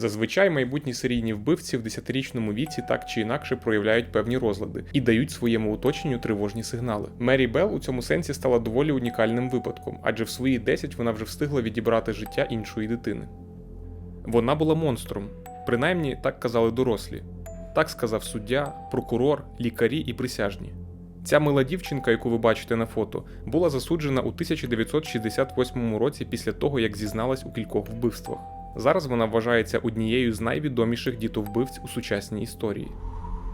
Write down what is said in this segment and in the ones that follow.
Зазвичай майбутні серійні вбивці в 10-річному віці так чи інакше проявляють певні розлади і дають своєму оточенню тривожні сигнали. Мері Белл у цьому сенсі стала доволі унікальним випадком, адже в свої 10 вона вже встигла відібрати життя іншої дитини. Вона була монстром, принаймні так казали дорослі. Так сказав суддя, прокурор, лікарі і присяжні. Ця мила дівчинка, яку ви бачите на фото, була засуджена у 1968 році після того, як зізналась у кількох вбивствах. Зараз вона вважається однією з найвідоміших дітовбивць у сучасній історії.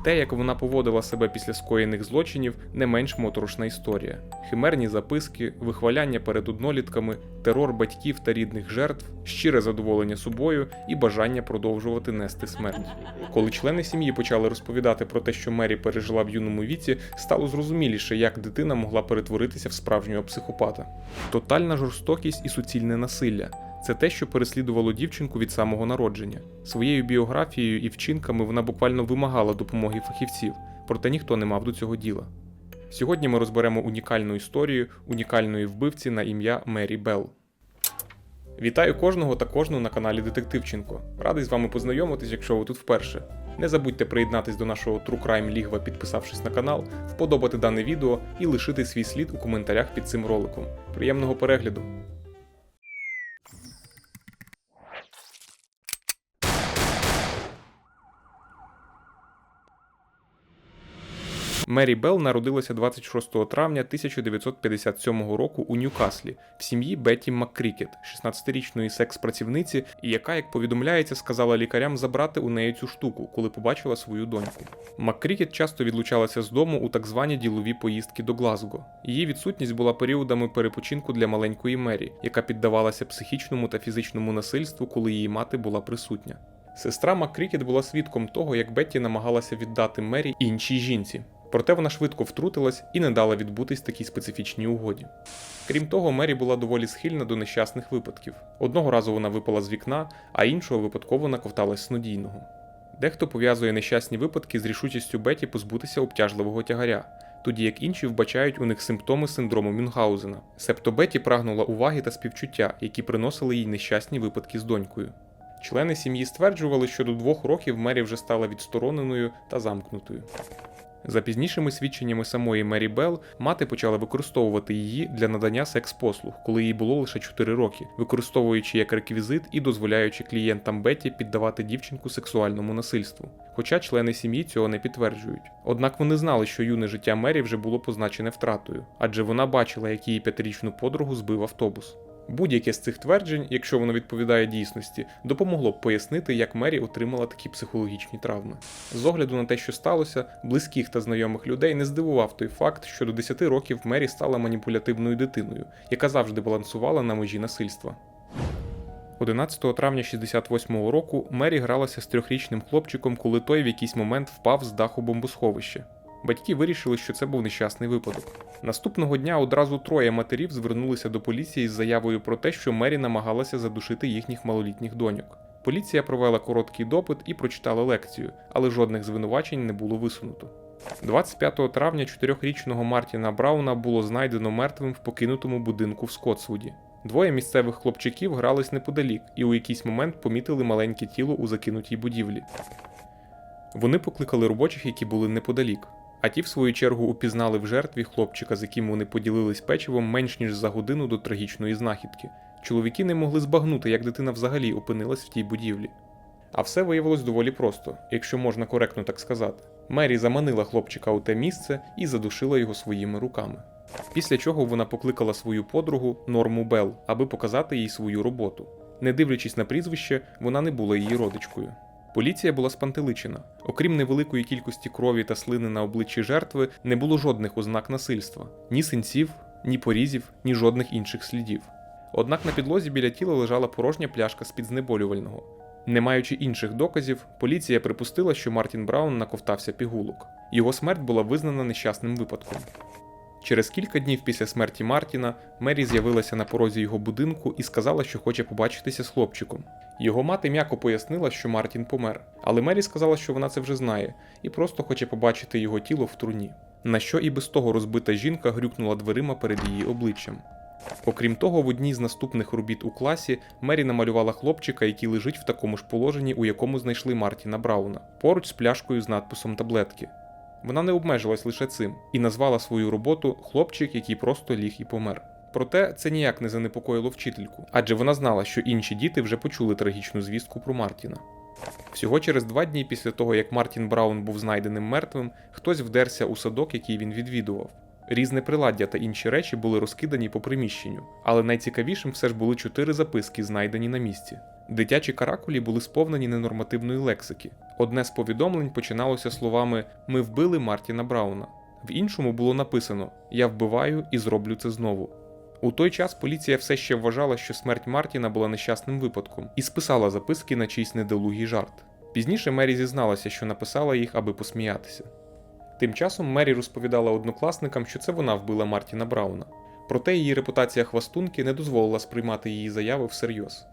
Те, як вона поводила себе після скоєних злочинів, не менш моторошна історія: химерні записки, вихваляння перед однолітками, терор батьків та рідних жертв, щире задоволення собою і бажання продовжувати нести смерть. Коли члени сім'ї почали розповідати про те, що Мері пережила в юному віці, стало зрозуміліше, як дитина могла перетворитися в справжнього психопата. Тотальна жорстокість і суцільне насилля. Це те, що переслідувало дівчинку від самого народження. Своєю біографією і вчинками вона буквально вимагала допомоги фахівців, проте ніхто не мав до цього діла. Сьогодні ми розберемо унікальну історію унікальної вбивці на ім'я Мері Белл. Вітаю кожного та кожну на каналі Детективченко. Радий з вами познайомитись, якщо ви тут вперше. Не забудьте приєднатись до нашого True Crime Лігва, підписавшись на канал, вподобати дане відео і лишити свій слід у коментарях під цим роликом. Приємного перегляду! Мері Белл народилася 26 травня 1957 року у Ньюкаслі в сім'ї Бетті Маккрікет, 16-річної секс-працівниці, яка, як повідомляється, сказала лікарям забрати у неї цю штуку, коли побачила свою доньку. Маккрікет часто відлучалася з дому у так звані ділові поїздки до Глазго. Її відсутність була періодами перепочинку для маленької Мері, яка піддавалася психічному та фізичному насильству, коли її мати була присутня. Сестра Маккрікет була свідком того, як Бетті намагалася віддати Мері іншій жінці. Проте вона швидко втрутилась і не дала відбутись такій специфічній угоді. Крім того, Мері була доволі схильна до нещасних випадків. Одного разу вона випала з вікна, а іншого випадково наковталась снодійного. Дехто пов'язує нещасні випадки з рішучістю Беті позбутися обтяжливого тягаря, тоді як інші вбачають у них симптоми синдрому Мюнхгаузена. Себто Беті прагнула уваги та співчуття, які приносили їй нещасні випадки з донькою. Члени сім'ї стверджували, що до двох років Мері вже стала відстороненою та замкнутою. За пізнішими свідченнями самої Мері Белл, мати почала використовувати її для надання секс-послуг, коли їй було лише 4 роки, використовуючи як реквізит і дозволяючи клієнтам Беті піддавати дівчинку сексуальному насильству. Хоча члени сім'ї цього не підтверджують. Однак вони знали, що юне життя Мері вже було позначене втратою, адже вона бачила, як її п'ятирічну подругу збив автобус. Будь-яке з цих тверджень, якщо воно відповідає дійсності, допомогло б пояснити, як Мері отримала такі психологічні травми. З огляду на те, що сталося, близьких та знайомих людей не здивував той факт, що до 10 років Мері стала маніпулятивною дитиною, яка завжди балансувала на межі насильства. 11 травня 68-го року Мері гралася з трьохрічним хлопчиком, коли той в якийсь момент впав з даху бомбосховища. Батьки вирішили, що це був нещасний випадок. Наступного дня одразу троє матерів звернулися до поліції з заявою про те, що Мері намагалася задушити їхніх малолітніх доньок. Поліція провела короткий допит і прочитала лекцію, але жодних звинувачень не було висунуто. 25 травня чотирьохрічного Мартіна Брауна було знайдено мертвим в покинутому будинку в Скотсвуді. Двоє місцевих хлопчиків грались неподалік і у якийсь момент помітили маленьке тіло у закинутій будівлі. Вони покликали робочих, які були неподалік. А ті, в свою чергу, упізнали в жертві хлопчика, з яким вони поділились печивом менш ніж за годину до трагічної знахідки. Чоловіки не могли збагнути, як дитина взагалі опинилась в тій будівлі. А все виявилось доволі просто, якщо можна коректно так сказати. Мері заманила хлопчика у те місце і задушила його своїми руками. Після чого вона покликала свою подругу Норму Белл, аби показати їй свою роботу. Не дивлячись на прізвище, вона не була її родичкою. Поліція була спантеличена. Окрім невеликої кількості крові та слини на обличчі жертви, не було жодних ознак насильства: ні синців, ні порізів, ні жодних інших слідів. Однак на підлозі біля тіла лежала порожня пляшка з-під знеболювального. Не маючи інших доказів, поліція припустила, що Мартін Браун наковтався пігулок. Його смерть була визнана нещасним випадком. Через кілька днів після смерті Мартіна Мері з'явилася на порозі його будинку і сказала, що хоче побачитися з хлопчиком. Його мати м'яко пояснила, що Мартін помер, але Мері сказала, що вона це вже знає, і просто хоче побачити його тіло в труні. На що і без того розбита жінка грюкнула дверима перед її обличчям. Окрім того, в одній з наступних робіт у класі Мері намалювала хлопчика, який лежить в такому ж положенні, у якому знайшли Мартіна Брауна, поруч з пляшкою з надписом таблетки. Вона не обмежилась лише цим і назвала свою роботу Хлопчик, який просто ліг і помер. Проте це ніяк не занепокоїло вчительку, адже вона знала, що інші діти вже почули трагічну звістку про Мартіна. Всього через два дні після того, як Мартін Браун був знайденим мертвим, хтось вдерся у садок, який він відвідував. Різне приладдя та інші речі були розкидані по приміщенню, але найцікавішим все ж були чотири записки, знайдені на місці. Дитячі каракулі були сповнені ненормативної лексики. Одне з повідомлень починалося словами Ми вбили Мартіна Брауна. В іншому було написано Я вбиваю і зроблю це знову. У той час поліція все ще вважала, що смерть Мартіна була нещасним випадком, і списала записки на чийсь недолугий жарт. Пізніше Мері зізналася, що написала їх, аби посміятися. Тим часом Мері розповідала однокласникам, що це вона вбила Мартіна Брауна. Проте її репутація хвастунки не дозволила сприймати її заяви всерйоз.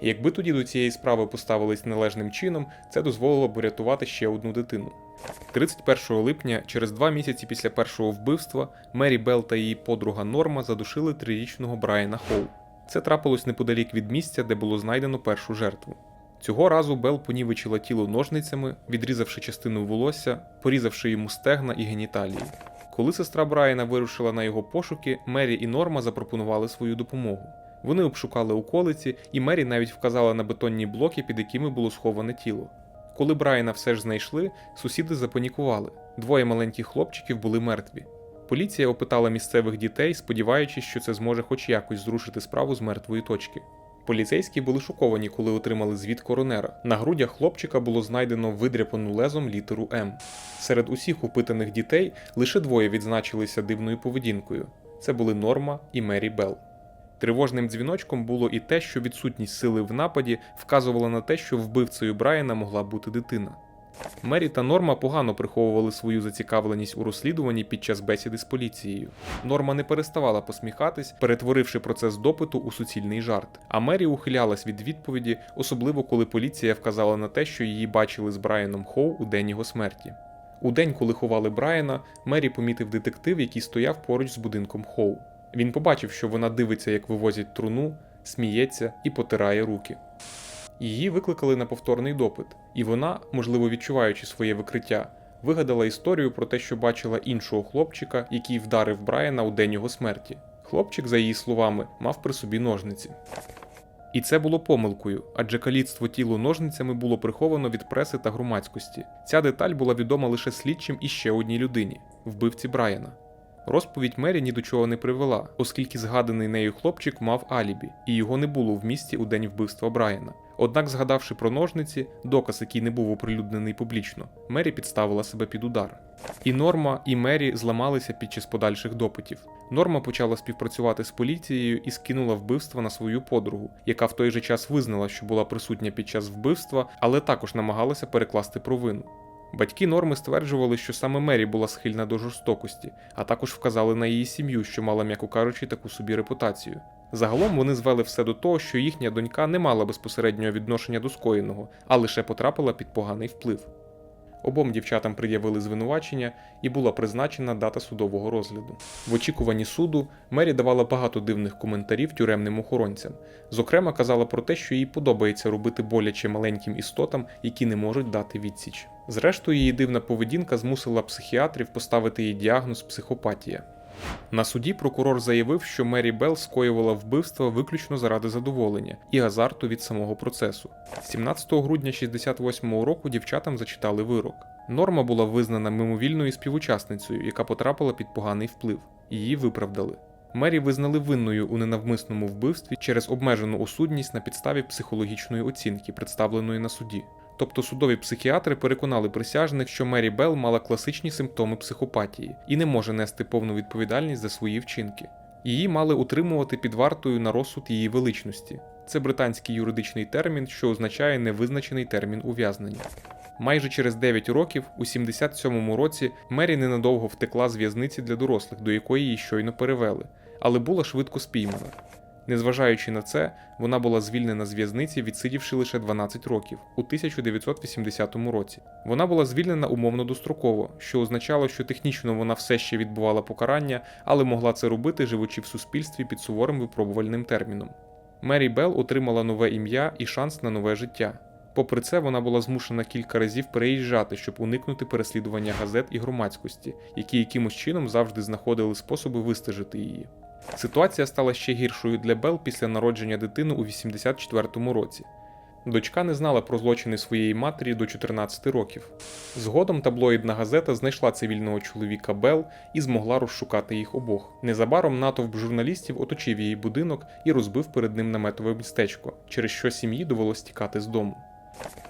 Якби тоді до цієї справи поставились належним чином, це дозволило б урятувати ще одну дитину. 31 липня, через два місяці після першого вбивства, Мері Белл та її подруга Норма задушили трирічного Брайана Хоу. Це трапилось неподалік від місця, де було знайдено першу жертву. Цього разу Бел понівечила тіло ножницями, відрізавши частину волосся, порізавши йому стегна і геніталії. Коли сестра Брайана вирушила на його пошуки, Мері і Норма запропонували свою допомогу. Вони обшукали околиці, і Мері навіть вказала на бетонні блоки, під якими було сховане тіло. Коли Брайана все ж знайшли, сусіди запанікували. Двоє маленьких хлопчиків були мертві. Поліція опитала місцевих дітей, сподіваючись, що це зможе хоч якось зрушити справу з мертвої точки. Поліцейські були шоковані, коли отримали звіт коронера. На грудях хлопчика було знайдено видряпану лезом літеру М. Серед усіх опитаних дітей лише двоє відзначилися дивною поведінкою. Це були Норма і Мері Белл. Тривожним дзвіночком було і те, що відсутність сили в нападі вказувала на те, що вбивцею Брайана могла бути дитина. Мері та Норма погано приховували свою зацікавленість у розслідуванні під час бесіди з поліцією. Норма не переставала посміхатись, перетворивши процес допиту у суцільний жарт. А Мері ухилялась від відповіді, особливо коли поліція вказала на те, що її бачили з Брайаном Хоу у день його смерті. У день, коли ховали Брайана, Мері помітив детектив, який стояв поруч з будинком Хоу. Він побачив, що вона дивиться, як вивозять труну, сміється і потирає руки. Її викликали на повторний допит, і вона, можливо відчуваючи своє викриття, вигадала історію про те, що бачила іншого хлопчика, який вдарив Брайана у день його смерті. Хлопчик, за її словами, мав при собі ножниці. І це було помилкою, адже каліцтво тілу ножницями було приховано від преси та громадськості. Ця деталь була відома лише слідчим і ще одній людині вбивці Брайана. Розповідь Мері ні до чого не привела, оскільки згаданий нею хлопчик мав алібі, і його не було в місті у день вбивства Брайана. Однак, згадавши про ножниці, доказ, який не був оприлюднений публічно, Мері підставила себе під удар. І Норма, і Мері зламалися під час подальших допитів. Норма почала співпрацювати з поліцією і скинула вбивство на свою подругу, яка в той же час визнала, що була присутня під час вбивства, але також намагалася перекласти провину. Батьки Норми стверджували, що саме Мері була схильна до жорстокості, а також вказали на її сім'ю, що мала, м'яко кажучи, таку собі репутацію. Загалом вони звели все до того, що їхня донька не мала безпосереднього відношення до скоєного, а лише потрапила під поганий вплив. Обом дівчатам пред'явили звинувачення і була призначена дата судового розгляду. В очікуванні суду Мері давала багато дивних коментарів тюремним охоронцям. Зокрема, казала про те, що їй подобається робити боляче маленьким істотам, які не можуть дати відсіч. Зрештою, її дивна поведінка змусила психіатрів поставити їй діагноз психопатія. На суді прокурор заявив, що Мері Белл скоювала вбивство виключно заради задоволення і азарту від самого процесу. 17 грудня 68-го року дівчатам зачитали вирок. Норма була визнана мимовільною співучасницею, яка потрапила під поганий вплив. Її виправдали. Мері визнали винною у ненавмисному вбивстві через обмежену осудність на підставі психологічної оцінки, представленої на суді. Тобто судові психіатри переконали присяжних, що Мері Белл мала класичні симптоми психопатії і не може нести повну відповідальність за свої вчинки. Її мали утримувати під вартою на розсуд її величності. Це британський юридичний термін, що означає невизначений термін ув'язнення. Майже через 9 років, у 77-му році, Мері ненадовго втекла з в'язниці для дорослих, до якої її щойно перевели, але була швидко спіймана. Незважаючи на це, вона була звільнена з в'язниці, відсидівши лише 12 років у 1980 році. Вона була звільнена умовно достроково, що означало, що технічно вона все ще відбувала покарання, але могла це робити, живучи в суспільстві під суворим випробувальним терміном. Мері Белл отримала нове ім'я і шанс на нове життя. Попри це, вона була змушена кілька разів переїжджати, щоб уникнути переслідування газет і громадськості, які якимось чином завжди знаходили способи вистежити її. Ситуація стала ще гіршою для Белл після народження дитини у 84-му році. Дочка не знала про злочини своєї матері до 14 років. Згодом таблоїдна газета знайшла цивільного чоловіка Белл і змогла розшукати їх обох. Незабаром натовп журналістів оточив її будинок і розбив перед ним наметове містечко, через що сім'ї довелось тікати з дому.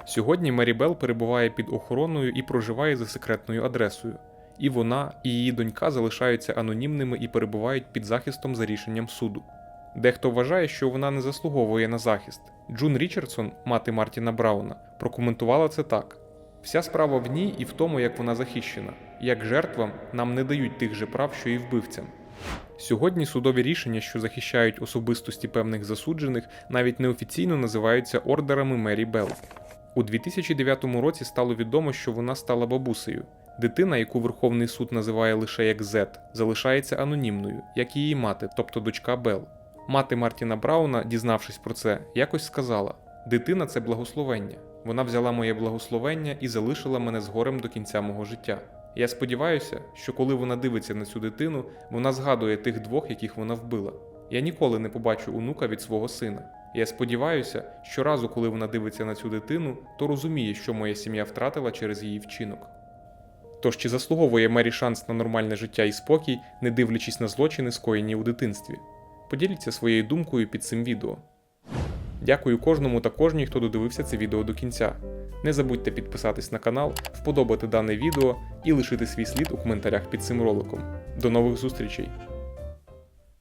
Сьогодні Мері Белл перебуває під охороною і проживає за секретною адресою. І вона, і її донька залишаються анонімними і перебувають під захистом за рішенням суду. Дехто вважає, що вона не заслуговує на захист. Джун Річардсон, мати Мартіна Брауна, прокоментувала це так: вся справа в ній і в тому, як вона захищена. Як жертвам нам не дають тих же прав, що і вбивцям. Сьогодні судові рішення, що захищають особистості певних засуджених, навіть неофіційно називаються ордерами Мері Белл. У 2009 році стало відомо, що вона стала бабусею. Дитина, яку Верховний суд називає лише як Зет, залишається анонімною, як її мати, тобто дочка Белл. Мати Мартіна Брауна, дізнавшись про це, якось сказала: Дитина це благословення. Вона взяла моє благословення і залишила мене з горем до кінця мого життя. Я сподіваюся, що коли вона дивиться на цю дитину, вона згадує тих двох, яких вона вбила. Я ніколи не побачу онука від свого сина. Я сподіваюся, що разу, коли вона дивиться на цю дитину, то розуміє, що моя сім'я втратила через її вчинок. Тож чи заслуговує Мері шанс на нормальне життя і спокій, не дивлячись на злочини, скоєні у дитинстві? Поділіться своєю думкою під цим відео. Дякую кожному та кожній, хто додивився це відео до кінця. Не забудьте підписатись на канал, вподобати дане відео і лишити свій слід у коментарях під цим роликом. До нових зустрічей!